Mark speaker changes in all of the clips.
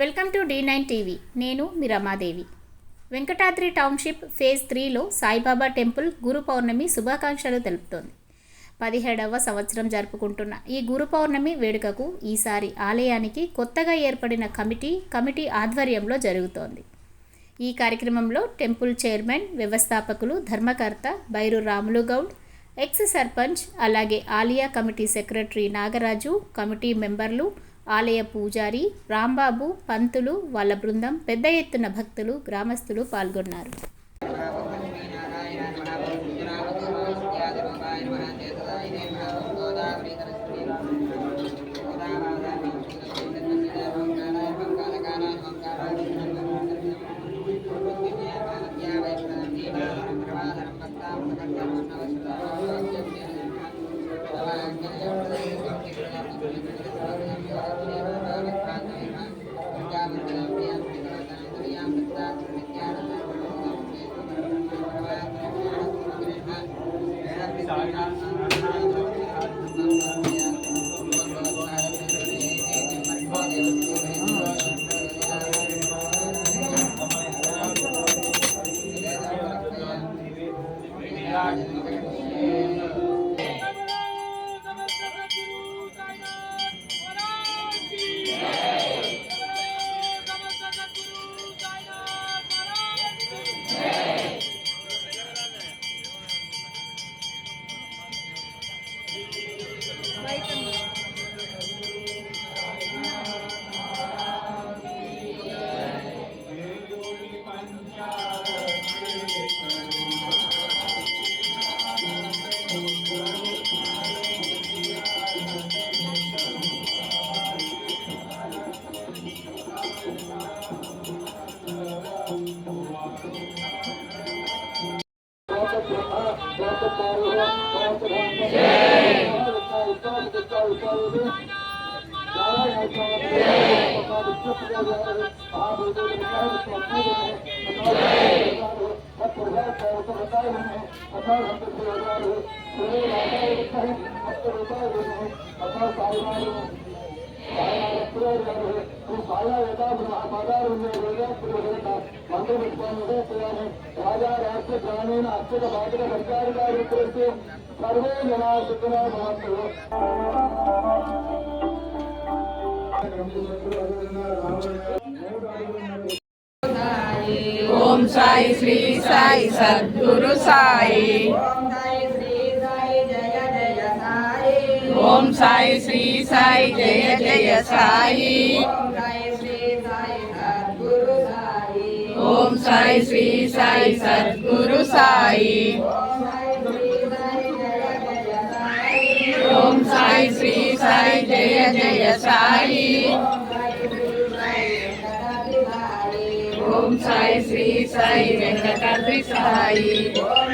Speaker 1: Welcome to the nine TV. నేను మీ Ramadevi. Venkatadri township phase త్రీలో సాయిబాబా టెంపుల్ గురు పౌర్ణమి శుభాకాంక్షలు తెలుపుతోంది. పదిహేడవ సంవత్సరం జరుపుకుంటున్న ఈ గురు పౌర్ణమి వేడుకకు ఈసారి ఆలయానికి కొత్తగా ఏర్పడిన కమిటీ కమిటీ ఆధ్వర్యంలో జరుగుతోంది. ఈ కార్యక్రమంలో టెంపుల్ చైర్మన్ వ్యవస్థాపకులు ధర్మకర్త బైరు రాములు గౌడ్ ఎక్స్ సర్పంచ్ అలాగే ఆలియా కమిటీ సెక్రటరీ నాగరాజు కమిటీ మెంబర్లు ఆలయ పూజారి రాంబాబు పంతులు వాళ్ళ బృందం పెద్ద ఎత్తున భక్తులు గ్రామస్తులు పాల్గొన్నారు. Amen.
Speaker 2: రాజా రాష్ట్ర గ్రామీణ అక్షర బాధిత సర్కారు గారి ఉత్తరస్తు సర్వే జనా సుఖినో భవంతు
Speaker 3: ఓం సాయి శ్రీ సాయి సద్గురు సాయి. ఓం సాయి శ్రీ సాయి జయ జయ సాయి. ఓం సాయి శ్రీ సాయి సద్గురు సాయి. ఓం సాయి శ్రీ సాయి జయ జయ సాయి. ఓం సాయి శ్రీ సాయి వెంకటాద్రి సాయి. ఓం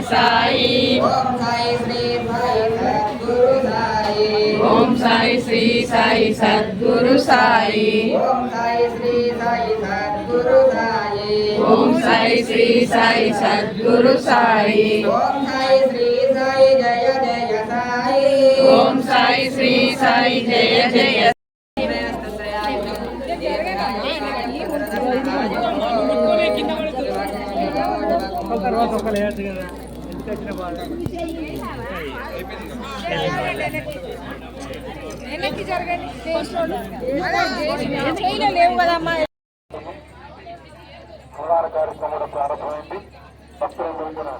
Speaker 3: జయ సాయి ఓం సాయి శ్రీ సాయి సద్గురు సాయి ఓం సాయి శ్రీ సాయి సద్గురు సాయి ఓం సాయి శ్రీ సాయి జయ జయ
Speaker 4: తర్వాత ఒక లేయర్స్ కదా బాధ
Speaker 5: లేవు కదమ్మా.
Speaker 2: కార్యక్రమం ప్రారంభమైంది. భక్తుల తరపున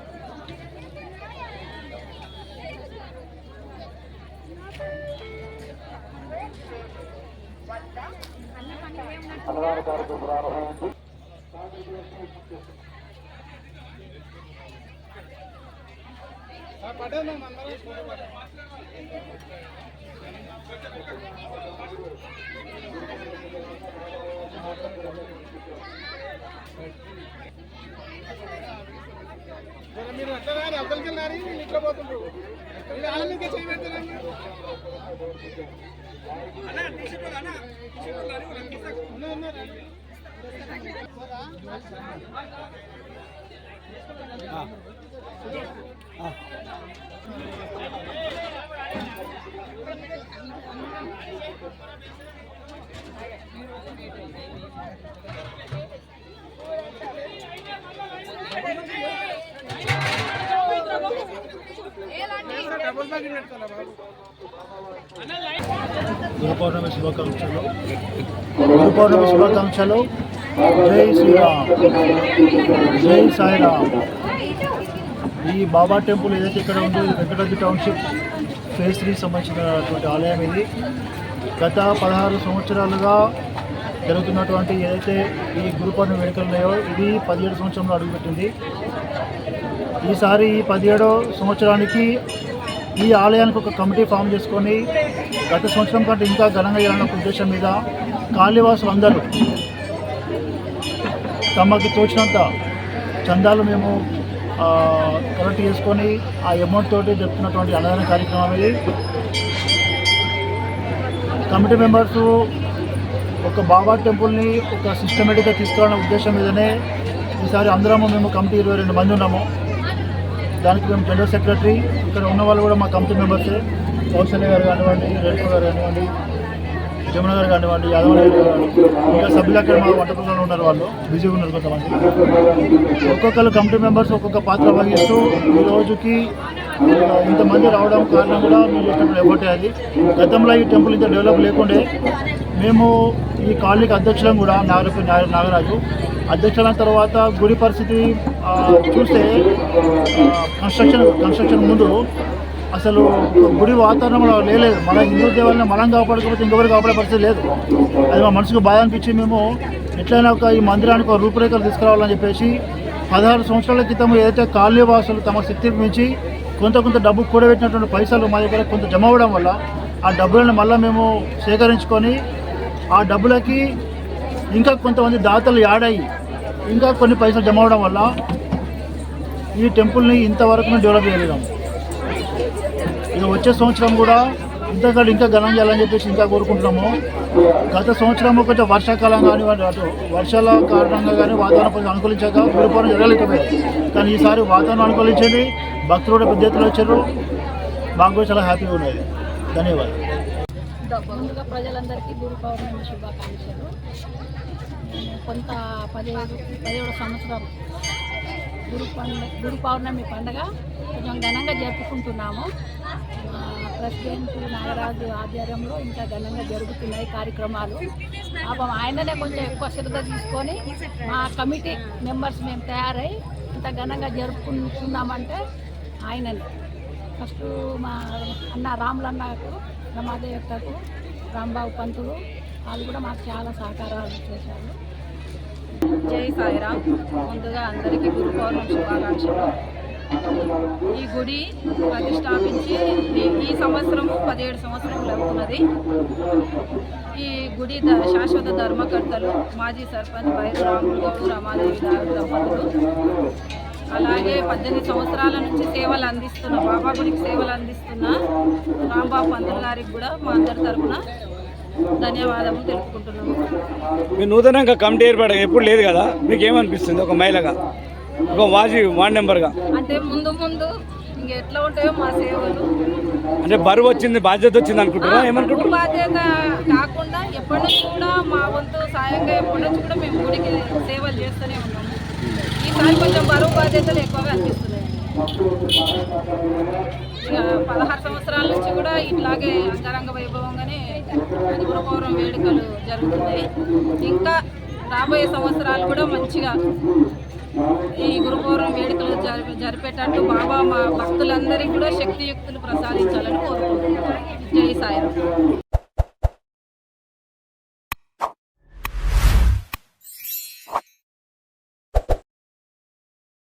Speaker 4: మీరు అట్లా రాని అవతలకి వెళ్ళారు నేను ఇట్లా పోతుండ్రు. మీరు వాళ్ళ మీదకే చేయి పెడతారండి
Speaker 6: గురు పౌర్ణమి శుభాకాంక్షలు. గురు పౌర్ణమి శుభాకాంక్షలు. జై శ్రీరామ్. జై సాయిరామ్. ఈ బాబా టెంపుల్ ఏదైతే ఇక్కడ ఉందో ఇది వెంకటాద్రి టౌన్షిప్ ఫేజ్ త్రీ సంబంధించినటువంటి ఆలయం ఇది. గత పదహారు సంవత్సరాలుగా జరుగుతున్నటువంటి ఏదైతే ఈ గురుపర్ణ వేడుకలు ఉన్నాయో ఇది పదిహేడు సంవత్సరంలో అడుగుపెట్టింది. ఈసారి ఈ పదిహేడో సంవత్సరానికి ఈ ఆలయానికి ఒక కమిటీ ఫామ్ చేసుకొని గత సంవత్సరం కంటే ఇంకా ఘనంగా చేయాలన్న ఒక ఉద్దేశం మీద కాళీవాసులు అందరూ తమకి తోచినంత చందాలు మేము కలెక్ట్ చేసుకొని ఆ అమౌంట్ తోటి చెప్తున్నటువంటి అన్నదాన కార్యక్రమం ఇది కమిటీ మెంబర్స్ ఒక బాబా టెంపుల్ని ఒక సిస్టమేటిక్గా తీసుకురావాలనే ఉద్దేశం మీదనే ఈసారి అందరము మేము కమిటీ ఇరవై రెండు మంది ఉన్నాము. దానికి మేము జనరల్ సెక్రటరీ ఇక్కడ ఉన్న వాళ్ళు కూడా మా కమిటీ మెంబర్సే కౌశల్య గారు కానివ్వండి రేణుక గారు కానివ్వండి జమునగర్ కానివ్వండి యాదవ్ కానివ్వండి ఇంకా సభ్యులు అక్కడ మా వంటకంలో ఉన్నారు వాళ్ళు బిజీగా ఉన్నారు కొంతమంది. ఒక్కొక్కరు కమిటీ మెంబర్స్ ఒక్కొక్క పాత్ర వహిస్తూ ఈ రోజుకి ఇంతమంది రావడం కారణం కూడా మేము చేసినప్పుడు ఎఫర్ట్ అది గతంలో ఈ టెంపుల్ ఇంత డెవలప్ లేకుండే మేము ఈ కాలనీకి అధ్యక్షులం కూడా నాగరపు నాగరాజు. అధ్యక్షులైన తర్వాత గుడి పరిస్థితి చూస్తే కన్స్ట్రక్షన్ కన్స్ట్రక్షన్ ముందు అసలు గుడి వాతావరణంలో లేదు మన హిందూ దేవాలని మనం కాపాడకపోతే ఇంకొకరు కాపాడే పరిస్థితి లేదు. అది మా మనసుకు బాధ అనిపించి మేము ఎట్లయినా ఒక ఈ మందిరానికి ఒక రూపురేఖలు తీసుకురావాలని చెప్పేసి పదహారు సంవత్సరాల క్రితం ఏదైతే కాలనీ వాసులు తమ శక్తికి మించి కొంత కొంత డబ్బు కూడబెట్టినటువంటి పైసలు మా దగ్గర కొంత జమ అవ్వడం వల్ల ఆ డబ్బులను మళ్ళీ మేము సేకరించుకొని ఆ డబ్బులకి ఇంకా కొంతమంది దాతలు యాడ్ ఇంకా కొన్ని పైసలు జమ అవడం వల్ల ఈ టెంపుల్ని ఇంతవరకు మేము డెవలప్ చేయలేము ఇక వచ్చే సంవత్సరం కూడా ఇంతకంటే ఇంకా ఘనం చేయాలని చెప్పేసి ఇంకా కోరుకుంటున్నాము. గత సంవత్సరం కొంచెం వర్షాకాలం కానివ్వండి అటు వర్షాల కారణంగా కానీ వాతావరణం కొంచెం అనుకూలించాక గురుపౌర్ణం జరగలేకపోయింది కానీ ఈసారి వాతావరణం అనుకూలించింది. భక్తులు కూడా పెద్ద ఎత్తున వచ్చారు. మాకు కూడా చాలా హ్యాపీగా ఉన్నది ధన్యవాదాలు.
Speaker 5: ముందుగా ప్రజలందరికీ గురు పౌర్ణమి శుభాకాంక్షలు. కొంత పదిహేడు పదిహేడు సంవత్సరం గురు పండుగ గురు పౌర్ణమి పండుగ కొంచెం ఘనంగా జరుపుకుంటున్నాము. ప్రెసిడెంట్ నాగరాజు ఆధ్వర్యంలో ఇంకా ఘనంగా జరుగుతున్నాయి కార్యక్రమాలు. పాపం ఆయననే కొంచెం ఎక్కువ శ్రద్ధ తీసుకొని మా కమిటీ మెంబర్స్ మేము తయారై ఇంత ఘనంగా జరుపుకుంటున్నామంటే ఆయననే. ఫస్ట్ మా అన్న రాములన్నకు రమాదేవతకు రాంబాబు పంతులు వాళ్ళు కూడా మాకు చాలా సహకారాలు చేశారు.
Speaker 7: జై సాయిరామ్. ముందుగా అందరికీ గురు పౌర్ణమి శుభాకాంక్షలు. ఈ గుడి ప్రతిష్టాపించి ఈ- సంవత్సరము పదిహేడు సంవత్సరములు అవుతున్నది. ఈ గుడి శాశ్వత ధర్మకర్తలు మాజీ సర్పంచ్ బైరు రాములు గౌడు రమాదేవి దంపతులు. అలాగే పద్దెనిమిది సంవత్సరాల నుంచి సేవలు అందిస్తున్న బాబా గుడికి సేవలు అందిస్తున్న రాంబాబు పంతులు గారికి కూడా మా అందరి తరఫున ధన్యవాదములు తెలుపుకుంటున్నాము.
Speaker 8: మీరు నూతనంగా కమిటీ ఏర్పడ ఎప్పుడు లేదు కదా మీకు ఏమనిపిస్తుంది ఒక మహిళగా ఒక వాజీ వార్డ్ నెంబర్గా
Speaker 7: అంటే ముందు ముందు ఎట్లా ఉంటాయో మా సేవలు.
Speaker 8: అంటే బరువు వచ్చింది బాధ్యత వచ్చింది అనుకుంటారా ఏమనుకుంటారు
Speaker 7: గురు బాధ్యత కాకుండా ఎప్పటి నుంచి కూడా మా వంతు సాయంగా ఎప్పటి నుంచి కూడా మేము గుడికి సేవలు చేస్తూనే ఉన్నాము. ఈసారి కొంచెం బరువు బాధ్యతలు ఎక్కువగా అనిపిస్తున్నాయి. పదహారు సంవత్సరాల నుంచి కూడా ఇట్లాగే అంగరంగ వైభవంగానే గురుపౌరం వేడుకలు జరుగుతున్నాయి. ఇంకా రాబోయే సంవత్సరాలు కూడా మంచిగా ఈ గురుపౌరం వేడుకలు జరిపే జరిపేటట్టు బాబా మా భక్తులందరికీ కూడా శక్తియుక్తులు ప్రసాదించాలని కోరుకుంటున్నాను జై సాయి